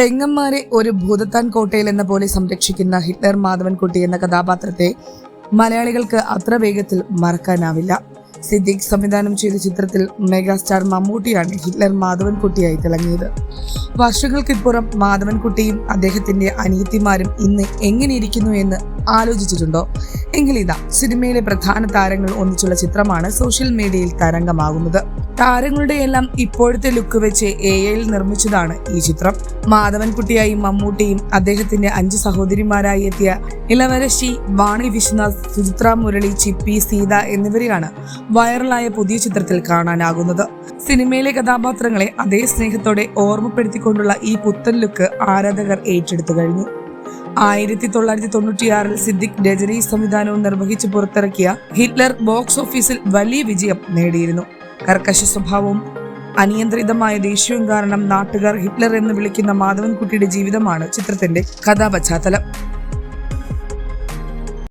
പെങ്ങന്മാരെ ഒരു ഭൂതത്താൻ കോട്ടയിൽ എന്ന പോലെ സംരക്ഷിക്കുന്ന ഹിറ്റ്ലർ മാധവൻകുട്ടി എന്ന കഥാപാത്രത്തെ മലയാളികൾക്ക് അത്ര വേഗത്തിൽ മറക്കാനാവില്ല. സിദ്ദിഖ് സംവിധാനം ചെയ്ത ചിത്രത്തിൽ മെഗാസ്റ്റാർ മമ്മൂട്ടിയാണ് ഹിറ്റ്ലർ മാധവൻകുട്ടിയായി തിളങ്ങിയത്. വർഷങ്ങൾക്കിപ്പുറം മാധവൻകുട്ടിയും അദ്ദേഹത്തിന്റെ അനിയത്തിമാരും ഇന്ന് എങ്ങനെയിരിക്കുന്നു എന്ന് ആലോചിച്ചിട്ടുണ്ടോ? എങ്കിലിതാ സിനിമയിലെ പ്രധാന താരങ്ങൾ ഒന്നിച്ചുള്ള ചിത്രമാണ് സോഷ്യൽ മീഡിയയിൽ തരംഗമാകുന്നത്. താരങ്ങളുടെ എല്ലാം ഇപ്പോഴത്തെ ലുക്ക് വെച്ച് എ ഐയിൽ നിർമ്മിച്ചതാണ് ഈ ചിത്രം. മാധവൻകുട്ടിയായും മമ്മൂട്ടിയും അദ്ദേഹത്തിന്റെ അഞ്ച് സഹോദരിമാരായി എത്തിയ ഇളവരശി വാണി വിശ്വനാഥ് സുചിത്ര മുരളി ചിപ്പി സീത എന്നിവരെയാണ് വൈറലായ പുതിയ ചിത്രത്തിൽ കാണാനാകുന്നത്. സിനിമയിലെ കഥാപാത്രങ്ങളെ അതേ സ്നേഹത്തോടെ ഓർമ്മപ്പെടുത്തിക്കൊണ്ടുള്ള ഈ പുത്തൻ ലുക്ക് ആരാധകർ ഏറ്റെടുത്തു കഴിഞ്ഞു. ആയിരത്തി തൊള്ളായിരത്തി തൊണ്ണൂറ്റിയാറിൽ സിദ്ദിഖ് രജനി സംവിധാനവും നിർവഹിച്ച് പുറത്തിറക്കിയ ഹിറ്റ്ലർ ബോക്സ് ഓഫീസിൽ വലിയ വിജയം നേടിയിരുന്നു. കർക്കശ സ്വഭാവവും അനിയന്ത്രിതമായ ദേഷ്യവും കാരണം നാട്ടുകാർ ഹിറ്റ്ലർ എന്ന് വിളിക്കുന്ന മാധവൻകുട്ടിയുടെ ജീവിതമാണ് ചിത്രത്തിന്റെ കഥാപശ്ചാത്തലം.